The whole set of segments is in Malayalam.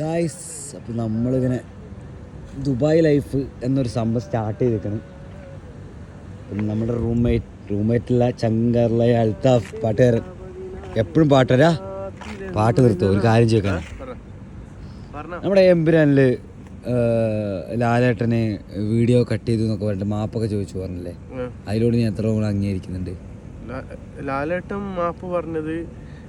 ഗായ്സ് അപ്പോൾ നമ്മളിങ്ങനെ ദുബായ് ലൈഫ് എന്നൊരു സംഭവം സ്റ്റാർട്ട് ചെയ്തേക്കണം നമ്മുടെ റൂംമേറ്റ് റൂംമേറ്റുള്ള ചങ്കർല അൽത്താഫ് പാട്ടുകാരൻ. എപ്പോഴും പാട്ടുകാരാ പാട്ട് നിർത്തുമോ ഒരു കാര്യം ചോദിക്കാൻ നമ്മുടെ എമ്പുരാനിൽ ലാലേട്ടന് വീഡിയോ കട്ട് ചെയ്തു എന്നൊക്കെ പറഞ്ഞിട്ട് മാപ്പൊക്കെ ചോദിച്ചു പറഞ്ഞില്ലേ? അതിലൂടെ ഞാൻ എത്ര കൂടെ അംഗീകരിക്കുന്നുണ്ട്. ലാലേട്ടൻ മാപ്പ് പറഞ്ഞത്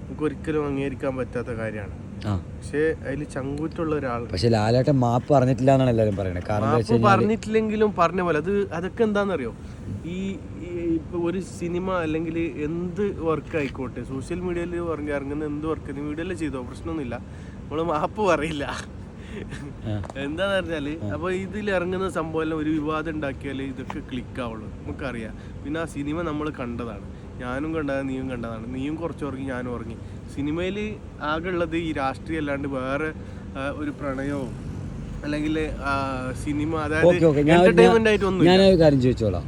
നമുക്ക് ഒരിക്കലും അംഗീകരിക്കാൻ പറ്റാത്ത കാര്യമാണ്. പക്ഷേ അതിൽ ചങ്കൂറ്റുള്ള ഒരാൾ പക്ഷെ ലാലേട്ടൻ മാപ്പ് പറഞ്ഞിട്ടില്ല എന്നാണ് എല്ലാവരും പറയുന്നത്. കാരണം പറഞ്ഞിട്ടില്ലെങ്കിലും പറഞ്ഞ പോലെ. അത് അതൊക്കെ എന്താണെന്നറിയോ? ഈ ഇപ്പൊ ഒരു സിനിമ അല്ലെങ്കിൽ എന്ത് വർക്ക് ആയിക്കോട്ടെ സോഷ്യൽ മീഡിയയിൽ ഇറങ്ങുന്ന എന്ത് വർക്ക് മീഡിയയിൽ ചെയ്തോ? പ്രശ്നമൊന്നുമില്ല. നമ്മൾ മാപ്പ് പറയില്ല. എന്താന്ന് പറഞ്ഞാൽ അപ്പൊ ഇതിൽ ഇറങ്ങുന്ന സംഭവം ഒരു വിവാദം ഉണ്ടാക്കിയാലേ ഇതൊക്കെ ക്ലിക്ക് ആവുള്ളൂ. നമുക്കറിയാം. പിന്നെ ആ സിനിമ നമ്മൾ കണ്ടതാണ്. ഞാനും കണ്ടതാണ് നീയും കണ്ടതാണ്. നീയും കുറച്ച് ഉറങ്ങി ഞാനും ഉറങ്ങി. സിനിമയിൽ ആകെ ഉള്ളത് ഈ രാഷ്ട്രീയം അല്ലാണ്ട് വേറെ ഒരു പ്രണയവും അല്ലെങ്കിൽ സിനിമ അതായത് എന്റർടൈൻമെന്റ് ആയിട്ട് ഞാനൊരു കാര്യം ചോദിച്ചോളാം.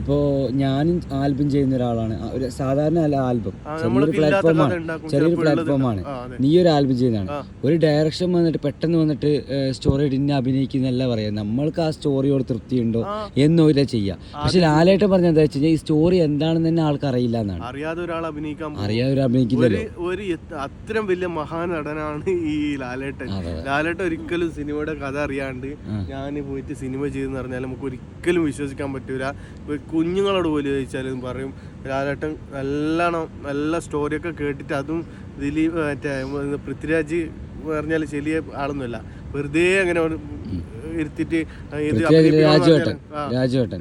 ഇപ്പോൾ ഞാനും ആൽബം ചെയ്യുന്ന ഒരാളാണ്. ഒരു സാധാരണ അല്ല ആൽബം. ചെറിയൊരു പ്ലാറ്റ്ഫോമാണ് ചെറിയൊരു പ്ലാറ്റ്ഫോമാണ് നീ ഒരു ആൽബം ചെയ്യുന്നതാണ്. ഒരു ഡയറക്ഷൻ വന്നിട്ട് പെട്ടെന്ന് വന്നിട്ട് സ്റ്റോറി ഇന്നെ അഭിനയിക്കുന്നല്ല പറയാം നമ്മൾക്ക് ആ സ്റ്റോറിയോട് തൃപ്തിയുണ്ടോ. എന്നൊരു ചെയ്യാ. പക്ഷെ ലാലേട്ടൻ പറഞ്ഞ എന്താ വെച്ചാൽ ഈ സ്റ്റോറി എന്താണെന്ന് തന്നെ ആൾക്ക് അറിയില്ല എന്നാണ്. അറിയാതെ ഒരാൾ അഭിനയിക്കാൻ അറിയാതെ ഒരു ഒരു അത്രയും വലിയ മഹാനടനാണ് ഈ ലാലേട്ടൻ. ലാലേട്ട ലാലേട്ടൻ ഒരിക്കലും സിനിമയുടെ കഥ അറിയാണ്ട് ഞാൻ പോയിട്ട് സിനിമ ചെയ്തെന്ന് പറഞ്ഞാൽ നമുക്ക് ഒരിക്കലും വിശ്വസിക്കാൻ പറ്റൂല. ഇപ്പൊ കുഞ്ഞുങ്ങളോട് പോലും ചോദിച്ചാലും പറയും ലാലേട്ടൻ നല്ലോണം നല്ല സ്റ്റോറിയൊക്കെ കേട്ടിട്ട് അതും ദിലീപ് മറ്റേ പൃഥ്വിരാജ് പറഞ്ഞാൽ ചെലിയ ആളൊന്നുമല്ല. വെറുതെ അങ്ങനെ ഇരുത്തിട്ട് ഇത് രാജുവേട്ടൻ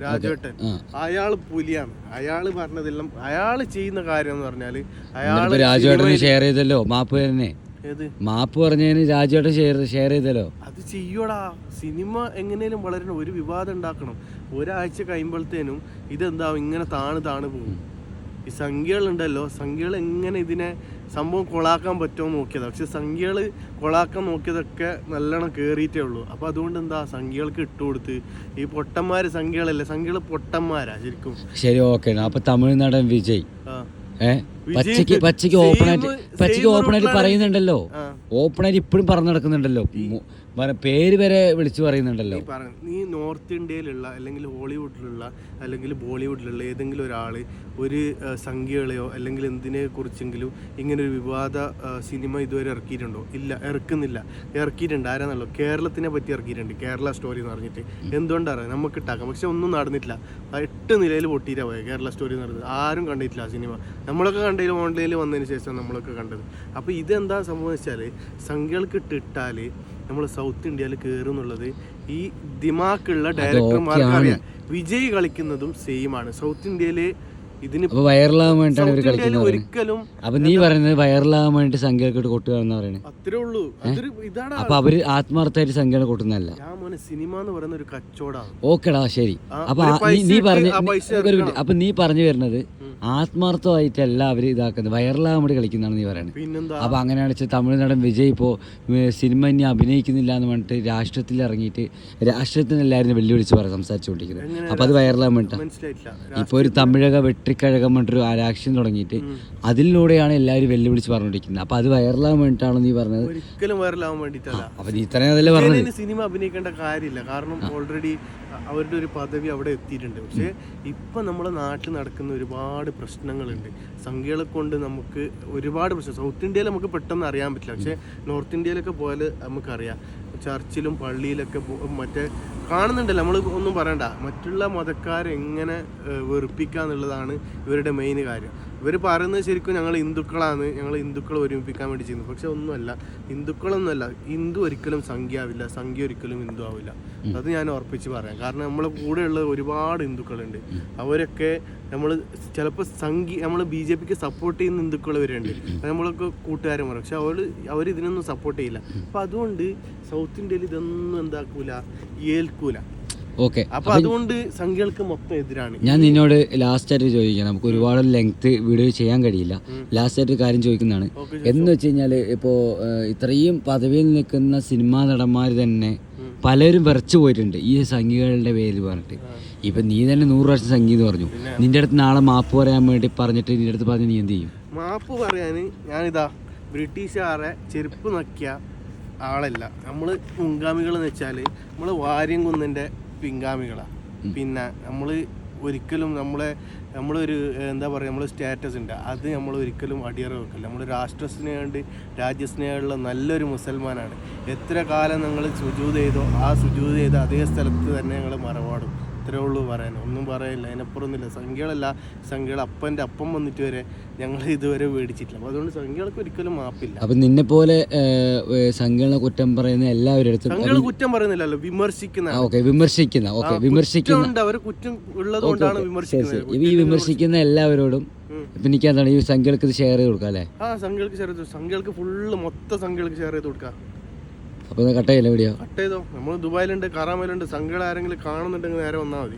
രാജുവേട്ടൻ അയാൾ പുലിയാണ്. അയാൾ പറഞ്ഞതെല്ലാം അയാൾ ചെയ്യുന്ന കാര്യം എന്ന് പറഞ്ഞാൽ അയാൾ എന്നിട്ടിപ്പോ ഷെയർ ചെയ്തല്ലോ മാപ്പ് തന്നെ. മാപ്പ് പറഞ്ഞതിന് രാജുവേട്ടൻ ഷെയർ ഷെയർ ചെയ്തല്ലോ. ചെയ്യോടാ. സിനിമ എങ്ങനെയും വളരണം. ഒരു വിവാദം ഉണ്ടാക്കണം. ഒരാഴ്ച കഴിയുമ്പോഴത്തേനും ഇതെന്താവും? ഇങ്ങനെ താണ് താണ് പോകും. ഈ സംഖ്യകളുണ്ടല്ലോ സംഖ്യകൾ എങ്ങനെ ഇതിനെ സംഭവം കൊളാക്കാൻ പറ്റുമോ നോക്കിയത്. പക്ഷെ സംഖ്യകൾ കൊളാക്കാൻ നോക്കിയതൊക്കെ നല്ലോണം കയറിയിട്ടേ ഉള്ളൂ. അപ്പോൾ അതുകൊണ്ട് എന്താ സംഖ്യകൾക്ക് ഇട്ടുകൊടുത്ത് ഈ പൊട്ടന്മാർ സംഖ്യകളല്ലേ? സംഖ്യകൾ പൊട്ടന്മാരാ ശരിക്കും. ശരി ഓക്കെ അപ്പൊ തമിഴ്നാടൻ വിജയ്. പച്ചക്ക് പച്ചക്ക് ഓപ്പണായിട്ട് പച്ചക്ക് ഓപ്പണായിട്ട് പറയുന്നുണ്ടല്ലോ. ഓപ്പണായിട്ട് ഇപ്പോഴും പറഞ്ഞു നടക്കുന്നുണ്ടല്ലോ. പേര് വരെ വിളിച്ചു പറയുന്നുണ്ടല്ലോ. നീ നോർത്ത് ഇന്ത്യയിലുള്ള അല്ലെങ്കിൽ ഹോളിവുഡിലുള്ള അല്ലെങ്കിൽ ബോളിവുഡിലുള്ള ഏതെങ്കിലും ഒരാൾ ഒരു സംഖ്യകളെയോ അല്ലെങ്കിൽ എന്തിനെ കുറിച്ചെങ്കിലും ഇങ്ങനെ ഒരു വിവാദ സിനിമ ഇതുവരെ ഇറക്കിയിട്ടുണ്ടോ? ഇല്ല ഇറക്കുന്നില്ല. ഇറക്കിയിട്ടുണ്ട്. ആരാന്നല്ലോ കേരളത്തിനെ പറ്റി ഇറക്കിയിട്ടുണ്ട്. കേരള സ്റ്റോറി എന്ന് പറഞ്ഞിട്ട്. എന്തുകൊണ്ടാണ് നമുക്ക് ഇട്ടാക്കാം. പക്ഷെ ഒന്നും നടന്നിട്ടില്ല. എട്ട് നിലയിൽ പൊട്ടിയിട്ടാ പോയത് കേരള സ്റ്റോറി പറഞ്ഞത് ആരും കണ്ടിട്ടില്ല ആ സിനിമ. നമ്മളൊക്കെ കണ്ടതിൽ ഓൺലൈനിൽ വന്നതിന് ശേഷം നമ്മളൊക്കെ കണ്ടത്. അപ്പോൾ ഇതെന്താ സംഭവം വെച്ചാൽ സംഖ്യകൾക്ക് ഇട്ടിട്ടാൽ നമ്മൾ സൗത്ത് ഇന്ത്യയിൽ കയറും എന്നുള്ളത് ഈ ദിമാക്കുള്ള ഡയറക്ടർമാർക്ക് ഓക്കെയാണ്. അറിയാം വിജയ് കളിക്കുന്നതും സെയിം ആണ് സൗത്ത് ഇന്ത്യയിൽ ഇതിന് അപ്പൊ വൈറലാകാൻ വേണ്ടിയിട്ടാണ് ഇവർ കളിക്കുന്നത് അപ്പൊ നീ പറയുന്നത് വൈറലാകാൻ വേണ്ടി സംഖ്യകൾക്ക് കൊട്ടുക എന്ന് പറയുന്നത്. അത്രേ ഉള്ളൂ. ഇതാണ് അപ്പൊ അവർ ആത്മാർത്ഥമായിട്ട് സംഖ്യകൾ കൊട്ടുന്നതല്ല. സിനിമ എന്ന് പറയുന്ന ഒരു കച്ചവടമാണ് ഓക്കെടാ ശരി. അപ്പൊ നീ- പറഞ്ഞ. അപ്പൊ നീ പറഞ്ഞു വരുന്നത്. ആത്മാർത്ഥമായിട്ടല്ല അവർ ഇതാക്കുന്നത്. വൈറലാകാൻ വേണ്ടി കളിക്കുന്നതാണ് നീ പറയുന്നത്. അപ്പൊ അങ്ങനെയാണ് വെച്ചാൽ തമിഴ്നാടൻ വിജയ് ഇപ്പോൾ സിനിമ ഇനി അഭിനയിക്കുന്നില്ല എന്ന് പറഞ്ഞിട്ട് രാഷ്ട്രത്തിൽ ഇറങ്ങിയിട്ട് രാഷ്ട്രത്തിന് എല്ലാവരും വെല്ലുവിളിച്ച് പറയാൻ സംസാരിച്ചുകൊണ്ടിരിക്കുന്നത്. അപ്പൊ അത് വൈറലാകാൻ വേണ്ടിട്ടാ ഇപ്പൊ ഒരു തമിഴക വെട്ടിക്കഴകം പറഞ്ഞിട്ടൊരു ആരാക്ഷൻ തുടങ്ങിയിട്ട് അതിലൂടെയാണ് എല്ലാവരും വെല്ലുവിളിച്ച് പറഞ്ഞിരിക്കുന്നത് അപ്പൊ അത് വൈറലാകാൻ വേണ്ടിയിട്ടാണോ നീ പറഞ്ഞത്? ഒരിക്കലും വൈറലാകാൻ വേണ്ടിയിട്ടല്ല. അപ്പൊ നീ തന്നെ അതല്ലേ പറഞ്ഞത്. സിനിമ അഭിനയിക്കേണ്ട കാര്യമില്ല. കാരണം ഓൾറെഡി അവരുടെ ഒരു പദവി അവിടെ എത്തിയിട്ടുണ്ട്. പക്ഷേ ഇപ്പൊ നമ്മുടെ നാട്ടിൽ നടക്കുന്ന ഒരുപാട് പ്രശ്നങ്ങളുണ്ട്. സംഖ്യകളെ കൊണ്ട് നമുക്ക് ഒരുപാട് പ്രശ്നം. സൗത്ത് ഇന്ത്യയിൽ നമുക്ക് പെട്ടെന്ന് അറിയാൻ പറ്റില്ല. പക്ഷേ നോർത്ത് ഇന്ത്യയിലൊക്കെ പോയാൽ നമുക്കറിയാം. ചർച്ചിലും പള്ളിയിലൊക്കെ മറ്റേ കാണുന്നുണ്ടല്ലോ നമ്മൾ ഒന്നും പറയണ്ട. മറ്റുള്ള മതക്കാരെങ്ങനെ വെറുപ്പിക്കുക എന്നുള്ളതാണ് ഇവരുടെ മെയിൻ കാര്യം. ഇവർ പറയുന്നത് ശരിക്കും ഞങ്ങൾ ഹിന്ദുക്കളാണ് ഞങ്ങൾ ഹിന്ദുക്കൾ ഒരുമിപ്പിക്കാൻ വേണ്ടി ചെയ്യുന്നു പക്ഷെ ഒന്നുമല്ല ഹിന്ദുക്കളൊന്നുമല്ല ഹിന്ദു ഒരിക്കലും സംഖ്യ ആവില്ല സംഖ്യ ഒരിക്കലും ഹിന്ദു ആവില്ല. അത് ഞാൻ ഉറപ്പിച്ച് പറയാം. കാരണം നമ്മളെ കൂടെയുള്ള ഒരുപാട് ഹിന്ദുക്കളുണ്ട്. അവരൊക്കെ നമ്മൾ ചിലപ്പോൾ സംഖ്യ നമ്മൾ ബി ജെ പിക്ക് സപ്പോർട്ട് ചെയ്യുന്ന ഹിന്ദുക്കൾ വരെയുണ്ട്. നമ്മളൊക്കെ കൂട്ടുകാരന്മാർ പക്ഷെ അവർ അവർ ഇതിനൊന്നും സപ്പോർട്ട് ചെയ്യില്ല അപ്പം അതുകൊണ്ട് സൗത്ത് ഇന്ത്യയിൽ ഇതൊന്നും എന്താക്കൂല ഏൽക്കൂല. ഓക്കെ. അപ്പൊ അതുകൊണ്ട് സംഖ്യകൾക്ക് മൊത്തം എതിരാണ്. ഞാൻ നിന്നോട് ലാസ്റ്റ് ആയിട്ട് ചോദിക്കാം നമുക്ക് ഒരുപാട് ലെങ്ത് വീഡിയോ ചെയ്യാൻ കഴിയില്ല. ലാസ്റ്റ് ആയിട്ട് കാര്യം ചോദിക്കുന്നതാണ്. എന്ന് വെച്ച് കഴിഞ്ഞാൽ ഇപ്പോൾ ഇത്രയും പദവിയിൽ നിൽക്കുന്ന സിനിമാ നടന്മാർ തന്നെ പലരും വിറച്ചു പോയിട്ടുണ്ട്. ഈ സംഖ്യകളുടെ പേര് പറഞ്ഞിട്ട്. ഇപ്പം നീ തന്നെ നൂറ് വർഷം സംഖ്യ എന്ന് പറഞ്ഞു നിന്റെ അടുത്ത് നാളെ മാപ്പ് പറയാൻ വേണ്ടി പറഞ്ഞിട്ട് നിന്റെ അടുത്ത് പറഞ്ഞ് നീ എന്ത് ചെയ്യും? മാപ്പ് പറയാന് ഞാനിതാ ബ്രിട്ടീഷുകാരെ ചെരുപ്പ് നക്കിയ ആളല്ല. നമ്മൾ മുൻഗാമികൾ എന്ന് വെച്ചാൽ നമ്മൾ വാര്യം കുന്നിന്റെ പിൻഗാമികളാണ് പിന്നെ നമ്മൾ ഒരിക്കലും നമ്മളെ നമ്മളൊരു എന്താ പറയുക നമ്മൾ സ്റ്റാറ്റസ് ഉണ്ട്. അത് നമ്മൾ ഒരിക്കലും അടിയറ വെക്കില്ല. നമ്മൾ രാഷ്ട്രസ്നേഹമുണ്ട് രാജ്യസ്നേഹമുള്ള നല്ലൊരു മുസൽമാനാണ്. എത്ര കാലം നിങ്ങൾ സുജൂത് ചെയ്തോ ആ സുജൂത് ചെയ്ത അതേ സ്ഥലത്ത് തന്നെ ഞങ്ങൾ മറവാടും. ഇത്രേ ഉള്ളൂ പറയാൻ. ഒന്നും പറയില്ല. അതിനപ്പുറമൊന്നുമില്ല. സംഖ്യകളല്ല. സംഖ്യകൾ അപ്പന്റെ അപ്പം വന്നിട്ട് വരെ ഞങ്ങൾ ഇതുവരെ മേടിച്ചിട്ടില്ല. അപ്പോൾ അതുകൊണ്ട് സംഖ്യകൾക്ക് ഒരിക്കലും മാപ്പില്ല. അപ്പം നിന്നെ പോലെ സംഖ്യകളെ കുറ്റം പറയുന്ന എല്ലാവരും സംഖ്യകൾ കുറ്റം പറയുന്നില്ലല്ലോ. വിമർശിക്കുന്ന ഓക്കെ. വിമർശിക്കുന്ന. ഓക്കെ. വിമർശിക്കുന്ന. അവർ കുറ്റം ഉള്ളതുകൊണ്ടാണ് വിമർശിക്കുന്നത്. ഈ വിമർശിക്കുന്ന എല്ലാവരോടും എനിക്ക് എന്താണ് ഈ സംഖ്യകൾക്ക് ഷെയർ ചെയ്ത് കൊടുക്കാം അല്ലേ? ആ സംഖ്യകൾക്ക് ഷെയർ ചെയ്തു സംഖ്യകൾക്ക് ഫുള്ള് മൊത്തം സംഖ്യകൾക്ക് ഷെയർ ചെയ്ത് കൊടുക്കാം. അപ്പോൾ കട്ട് ചെയ്യില്ല വീഡിയോ കട്ട് ചെയ്തോ? നമ്മൾ ദുബായിലുണ്ട് കറാമയിലുണ്ട് സംഘടന ആരെങ്കിലും കാണുന്നുണ്ടെങ്കിൽ നേരെ വന്നാൽ മതി.